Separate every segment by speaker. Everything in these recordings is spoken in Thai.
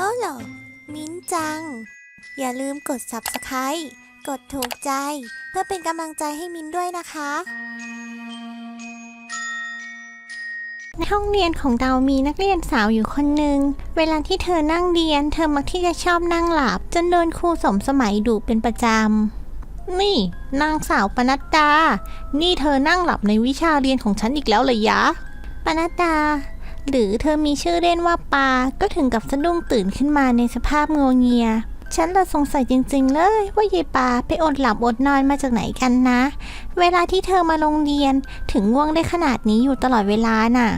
Speaker 1: ฮัลโหลมิ้นจัง อย่าลืมกด subscribe กดถูกใจ เพื่อเป็นกำลังใจให้มิ้นด้วยนะคะ ในห้องเรียนของเรามีนักเรียนสาวอยู่คนหนึ่ง เวลาที่เธอนั่งเรียน เธอมักที่จะชอบนั่งหลับ จนโดนครูสมสมัยดุเป็นประจำ นี่ นางสาวปนัดดา นี่เธอนั่งหลับในวิชาเรียนของฉันอีกแล้วเลยยะ ปนัดดา หรือเธอมีชื่อเล่นว่าปา ก็ถึงกับสะดุ้งตื่นขึ้นมาในสภาพงวงเงีย ฉันละสงสัยจริงๆ เลยว่ายายปาไปอดหลับอดนอนมาจากไหนกันนะ เวลาที่เธอมาโรงเรียนถึงง่วงได้ขนาดนี้อยู่ตลอดเวลาน่ะ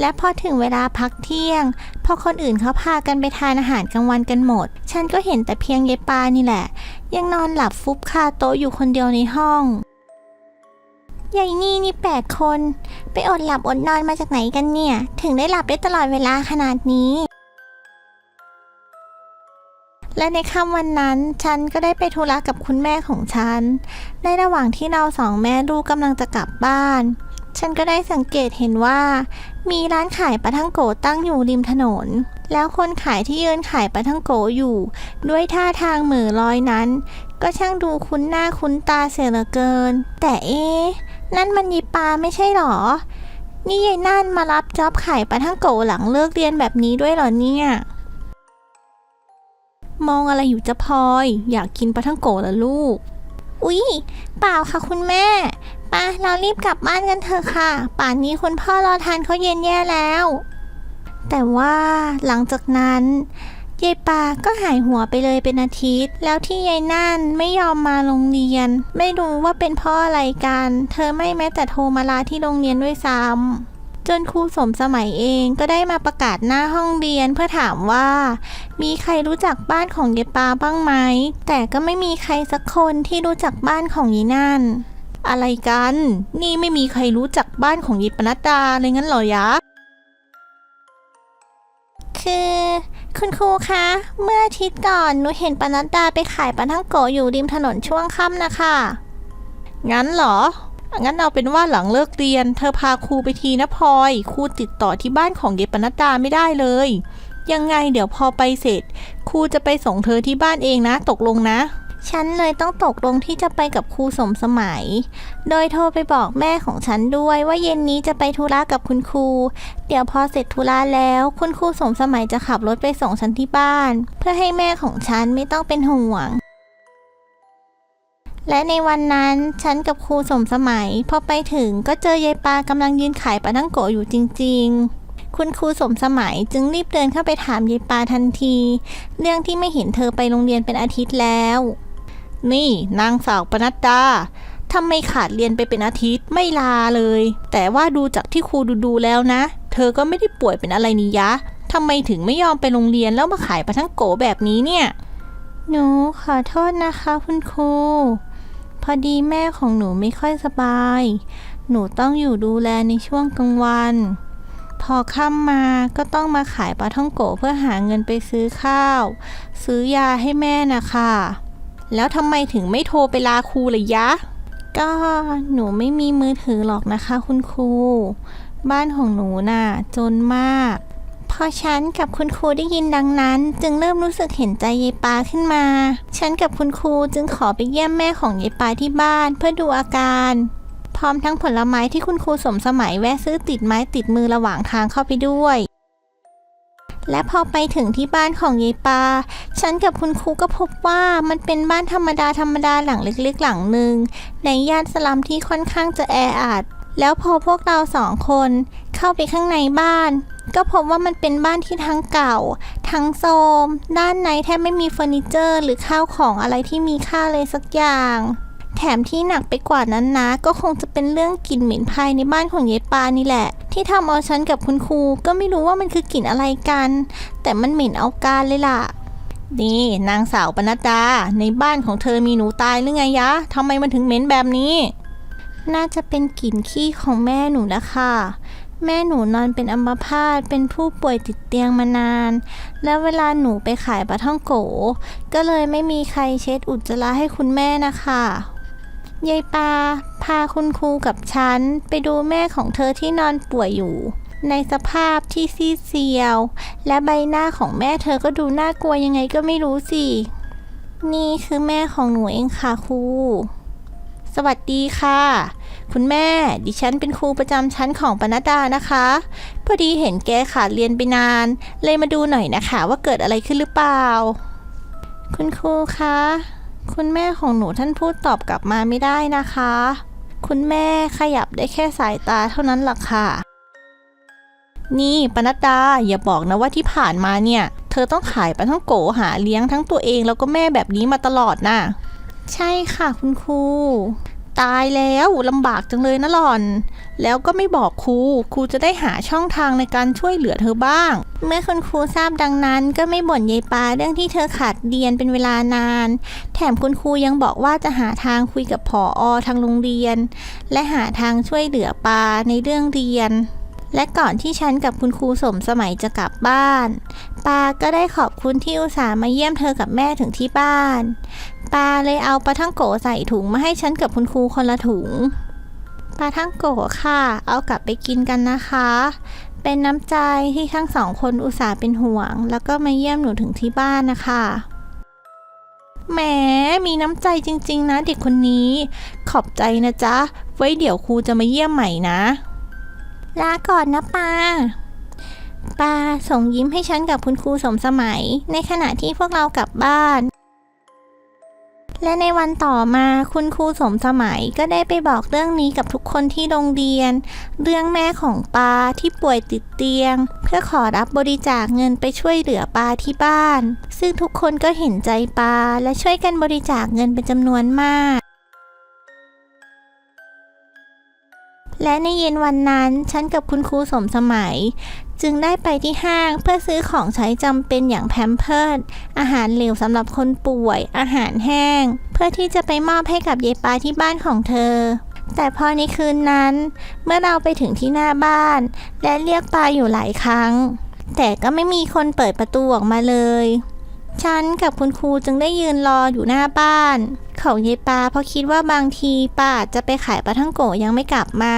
Speaker 1: และพอถึงเวลาพักเที่ยง พอคนอื่นเขาพากันไปทานอาหารกลางวันกันหมด ฉันก็เห็นแต่เพียงยายปานี่แหละ ยังนอนหลับฟุบคาโต๊ะอยู่คนเดียวในห้อง ยายนี่นี่แปดคน ไปอดหลับอดนอนมาจากไหนกันเนี่ย ถึงได้หลับได้ตลอดเวลาขนาดนี้ และในค่ำวันนั้น ฉันก็ได้ไปธุระกับคุณแม่ของฉัน ในระหว่างที่เราสองแม่ลูกกำลังจะกลับบ้าน ฉันก็ได้สังเกตเห็นว่า มีร้านขายปลาท่องโกตั้งอยู่ริมถนน แล้วคนขายที่ยืนขายปลาท่องโกอยู่ ด้วยท่าทางเหม่อลอยนั้น ก็ช่างดูคุ้นหน้าคุ้นตาเสียเหลือเกิน แต่เอ๊ะ นั่นมันยีปาไม่ใช่หรอ นี่ยายนั่นมารับจ็อบขายปลาท่องโกหลังเลิกเรียนแบบนี้ด้วยเหรอเนี่ย มองอะไรอยู่จะพลอย อยากกินปลาท่องโกเหรอลูก อุ๊ยเปล่าค่ะคุณแม่ปะเรารีบกลับบ้านกันเถอะค่ะ ป่านนี้คุณพ่อรอทานเขาเย็นแย่แล้ว แต่ว่าหลังจากนั้น ยายปาก็หายหัวไปเลยเป็นอาทิตย์ แล้วที่ยายนั่นไม่ยอมมาโรงเรียน ไม่รู้ว่าเป็นเพราะอะไรกัน เธอไม่แม้แต่โทรมาลาที่โรงเรียนด้วยซ้ำจนครูสมสมัยเองก็ได้มาประกาศหน้าห้องเรียนเพื่อถามว่า มีใครรู้จักบ้านของยายปาบ้างไหม แต่ก็ไม่มีใครสักคนที่รู้จักบ้านของยายนั่น อะไรกัน นี่ไม่มีใครรู้จักบ้านของยิปนัดดาเลยงั้นหรอยะคือ คุณครูคะ เมื่ออาทิตย์ก่อนหนูเห็นปนัดดาไปขายปลาท่องโกอยู่ริมถนนช่วงค่ำนะคะ งั้นเหรอ งั้นเอาเป็นว่าหลังเลิกเรียน เธอพาครูไปทีนะพลอย ครูติดต่อที่บ้านของเยปนัดดาไม่ได้เลย ยังไงเดี๋ยวพอไปเสร็จ ครูจะไปส่งเธอที่บ้านเองนะ ตกลงนะ ฉันเลยต้องตกลงที่จะไปกับครูสมสมัย โดยโทรไปบอกแม่ของฉันด้วยว่าเย็นนี้จะไปธุระกับคุณครู เดี๋ยวพอเสร็จธุระแล้ว คุณครูสมสมัยจะขับรถไปส่งฉันที่บ้าน เพื่อให้แม่ของฉันไม่ต้องเป็นห่วง และในวันนั้นฉันกับครูสมสมัย พอไปถึงก็เจอยายปากำลังยืนขายปลาทั้งโกอยู่จริง ๆคุณครูสมสมัยจึงรีบเดินเข้าไปถามยายปาทันที เรื่องที่ไม่เห็นเธอไปโรงเรียนเป็นอาทิตย์แล้ว นี่นางสาวปนัดดาทำไมขาดเรียนไปเป็นอาทิตย์ไม่ลาเลย แต่ว่าดูจากที่ครูดูดูแล้วนะ เธอก็ไม่ได้ป่วยเป็นอะไรนี่ยะทำไมถึงไม่ยอมไปโรงเรียนแล้วมาขายปลาทั้งโกแบบนี้เนี่ย หนูขอโทษนะคะคุณครู พอดีแม่ของหนูไม่ค่อยสบาย หนูต้องอยู่ดูแลในช่วงกลางวัน พอค่ำมาก็ต้องมาขายปลาท่องโกเพื่อหาเงินไปซื้อข้าว ซื้อยาให้แม่นะคะ แล้วทำไมถึงไม่โทรไปลาครูเลยยะ ก็หนูไม่มีมือถือหรอกนะคะ คุณครู บ้านของหนูน่ะจนมากพอฉันกับคุณครูได้ยินดังนั้น จึงเริ่มรู้สึกเห็นใจยายปาขึ้นมา ฉันกับคุณครูจึงขอไปเยี่ยมแม่ของยายปาที่บ้านเพื่อดูอาการ พร้อมทั้งผลไม้ที่คุณครูสมสมัยแวะซื้อติดไม้ติดมือระหว่างทางเข้าไปด้วย และพอไปถึงที่บ้านของยายปา ฉันกับคุณครูก็พบว่ามันเป็นบ้านธรรมดาธรรมดาหลังเล็กๆ หลังหนึ่งในย่านสลัมที่ค่อนข้างจะแออัด แล้วพอพวกเราสองคนเข้าไปข้างในบ้าน ก็พบว่ามันเป็นบ้านที่ทั้งเก่า ทั้งโทรมด้านในแทบไม่มีเฟอร์นิเจอร์ หรือข้าวของอะไรที่มีค่าเลยสักอย่าง แถมที่หนักไปกว่านั้นนะ ก็คงจะเป็นเรื่องกลิ่นเหม็นภายในบ้านของยายปานี่แหละ ที่ทำเอาฉันกับคุณครูก็ไม่รู้ว่ามันคือกลิ่นอะไรกัน แต่มันเหม็นเอาการเลยล่ะนี่นางสาวปนัดดา ในบ้านของเธอมีหนูตายหรือไงยะทำไมมันถึงเหม็นแบบนี้ น่าจะเป็นกลิ่นขี้ของแม่หนูนะคะ แม่หนูนอนเป็นอัมพาตเป็นผู้ป่วยติดเตียงมานาน แล้วเวลาหนูไปขายปลาท่องโก ก็เลยไม่มีใครเช็ดอุจจาระให้คุณแม่นะคะ ยายปา พาคุณครูกับฉัน ไปดูแม่ของเธอที่นอนป่วยอยู่ ในสภาพที่ซีดเซียว และใบหน้าของแม่เธอก็ดูน่ากลัวยังไงก็ไม่รู้สิ นี่คือแม่ของหนูเองค่ะครูสวัสดีค่ะ คุณแม่ ดิฉันเป็นครูประจำชั้นของปนัดดานะคะ พอดีเห็นแกขาดเรียนไปนาน เลยมาดูหน่อยนะคะว่าเกิดอะไรขึ้นหรือเปล่า คุณครูคะ คุณแม่ของหนูท่านพูดตอบกลับมาไม่ได้นะคะ คุณแม่ขยับได้แค่สายตาเท่านั้นหรอค่ะ นี่ปนัดดาอย่าบอกนะว่าที่ผ่านมาเนี่ย เธอต้องขายปลาทั้งโกหาเลี้ยงทั้งตัวเองแล้วก็แม่แบบนี้มาตลอดน่ะ ใช่ค่ะคุณครู ตายแล้วลำบากจังเลยนะหล่อน แล้วก็ไม่บอกครู ครูจะได้หาช่องทางในการช่วยเหลือเธอบ้าง เมื่อคุณครูทราบดังนั้น ก็ไม่บ่นยายปาเรื่องที่เธอขาดเรียนเป็นเวลานาน แถมคุณครูยังบอกว่าจะหาทางคุยกับผออทางโรงเรียน และหาทางช่วยเหลือปาในเรื่องเรียนและก่อนที่ฉันกับคุณครูสมสมัยจะกลับบ้าน ปาก็ได้ขอบคุณที่อุตส่าห์มาเยี่ยมเธอกับแม่ถึงที่บ้าน ปาเลยเอาปลาทั้งโกใส่ถุงมาให้ฉันกับคุณครูคนละถุงปลาทั้งโกค่ะ เอากลับไปกินกันนะคะ เป็นน้ำใจที่ทั้งสองคนอุตส่าห์เป็นห่วง แล้วก็มาเยี่ยมหนูถึงที่บ้านนะคะแหมมีน้ำใจจริง ๆ นะเด็กคนนี้ ขอบใจนะจ๊ะ ไว้เดี๋ยวครูจะมาเยี่ยมใหม่นะ ลาก่อนนะปาปาส่งยิ้มให้ฉันกับคุณครูสมสมัย ในขณะที่พวกเรากลับบ้าน และในวันต่อมาคุณครูสมสมัยก็ได้ไปบอกเรื่องนี้กับทุกคนที่โรงเรียน เรื่องแม่ของปาที่ป่วยติดเตียง เพื่อขอรับบริจาคเงินไปช่วยเหลือปาที่บ้าน ซึ่งทุกคนก็เห็นใจปาและช่วยกันบริจาคเงินเป็นจำนวนมาก และในเย็นวันนั้นฉันกับคุณครูสมสมัย จึงได้ไปที่ห้างเพื่อซื้อของใช้จำเป็นอย่างแพมเพิร์ดอาหารเหลวสำหรับคนป่วย อาหารแห้ง เพื่อที่จะไปมอบให้กับยายปาที่บ้านของเธอ แต่พอในคืนนั้น เมื่อเราไปถึงที่หน้าบ้าน และเรียกปาอยู่หลายครั้ง แต่ก็ไม่มีคนเปิดประตูออกมาเลย ฉันกับคุณครูจึงได้ยืนรออยู่หน้าบ้านของยายปาเพราะคิดว่าบางทีป้าจะไปขายปลาท่องโกยังไม่กลับมา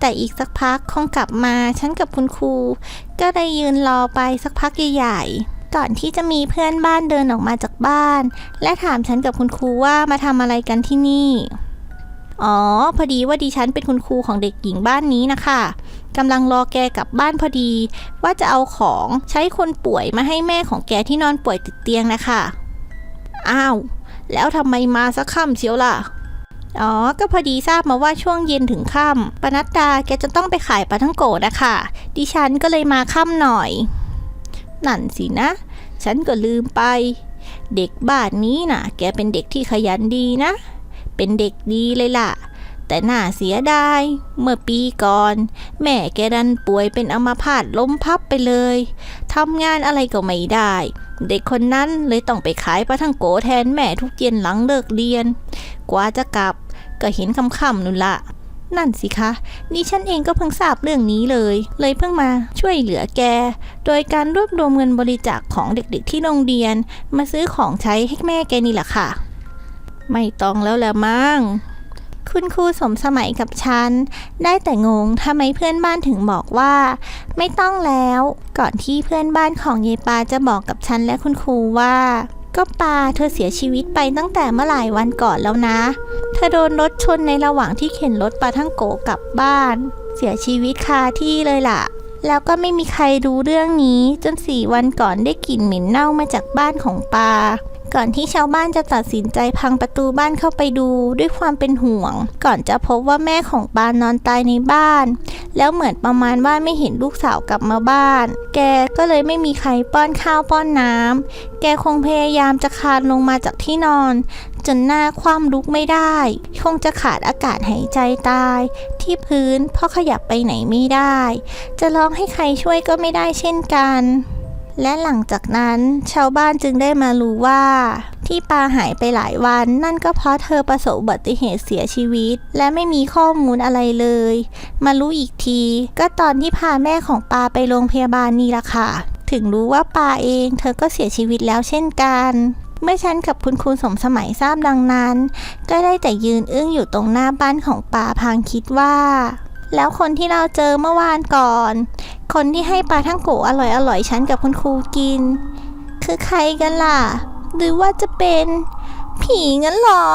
Speaker 1: แต่อีกสักพักคงกลับมา ฉันกับคุณครู ก็ได้ยืนรอไปสักพักใหญ่ๆก่อนที่จะมีเพื่อนบ้านเดินออกมาจากบ้าน และถามฉันกับคุณครูว่ามาทำอะไรกันที่นี่ อ๋อ พอดีว่าดิฉันเป็นคุณครูของเด็กหญิงบ้านนี้นะคะ กำลังรอแกกลับบ้านพอดี ว่าจะเอาของใช้คนป่วยมาให้แม่ของแกที่นอนป่วยติดเตียงนะคะอ้าว แล้วทำไมมาสักค่ำเชียวล่ะ อ๋อ ก็พอดีทราบมาว่าช่วงเย็นถึงค่ำปนัดดาแกจะต้องไปขายปลาทั้งโกนะคะ ดิฉันก็เลยมาค่ำหน่อย นั่นสินะ ฉันก็ลืมไป เด็กบ้านนี้น่ะ แกเป็นเด็กที่ขยันดีนะ เป็นเด็กดีเลยล่ะ แต่น่าเสียดาย เมื่อปีก่อน แม่แกดันป่วยเป็นอัมพาตล้มพับไปเลยทำงานอะไรก็ไม่ได้ เด็กคนนั้นเลยต้องไปขายปลาทั้งโกแทนแม่ทุกเย็นหลังเลิกเรียน กว่าจะกลับก็เห็นคำๆนู่นละนั่นสิคะดิฉันเองก็เพิ่งทราบเรื่องนี้เลย เลยเพิ่งมาช่วยเหลือแก โดยการรวบรวมเงินบริจาคของเด็กๆที่โรงเรียน มาซื้อของใช้ให้แม่แกนี่แหละค่ะ ไม่ต้องแล้วแหละมั้ง คุณครูสมสมัยกับฉัน ได้แต่งงทำไมเพื่อนบ้านถึงบอกว่า ไม่ต้องแล้ว ก่อนที่เพื่อนบ้านของยายปาจะบอกกับฉันและคุณครูว่า ก็ปาเธอเสียชีวิตไปตั้งแต่เมื่อหลายวันก่อนแล้วนะ เธอโดนรถชนในระหว่างที่เข็นรถปาทั้งโกกลับบ้าน เสียชีวิตคาที่เลยล่ะแล้วก็ไม่มีใครรู้เรื่องนี้จนสี่วันก่อนได้กลิ่นเหม็นเน่ามาจากบ้านของปา ก่อนที่ชาวบ้านจะตัดสินใจพังประตูบ้านเข้าไปดูด้วยความเป็นห่วง ก่อนจะพบว่าแม่ของปานนอนตายในบ้าน แล้วเหมือนประมาณว่าไม่เห็นลูกสาวกลับมาบ้าน แกก็เลยไม่มีใครป้อนข้าวป้อนน้ำแกคงพยายามจะคลานลงมาจากที่นอน จนหน้าคว่ำลุกไม่ได้ คงจะขาดอากาศหายใจตาย ที่พื้นเพราะขยับไปไหนไม่ได้ จะร้องให้ใครช่วยก็ไม่ได้เช่นกัน และหลังจากนั้นชาวบ้านจึงได้มารู้ว่า ที่ปาหายไปหลายวัน นั่นก็เพราะเธอประสบอุบัติเหตุเสียชีวิต และไม่มีข้อมูลอะไรเลย มารู้อีกที ก็ตอนที่พาแม่ของปาไปโรงพยาบาลนี่ละค่ะ ถึงรู้ว่าปาเองเธอก็เสียชีวิตแล้วเช่นกันเมื่อฉันกับคุณครูสมสมัยทราบดังนั้น ก็ได้แต่ยืนอึ้งอยู่ตรงหน้าบ้านของป่าพางคิดว่า แล้วคนที่เราเจอเมื่อวานก่อน คนที่ให้ปลาทั้งโกอร่อยๆฉันกับคุณครูกิน คือใครกันล่ะ หรือว่าจะเป็นผีงั้นเหรอ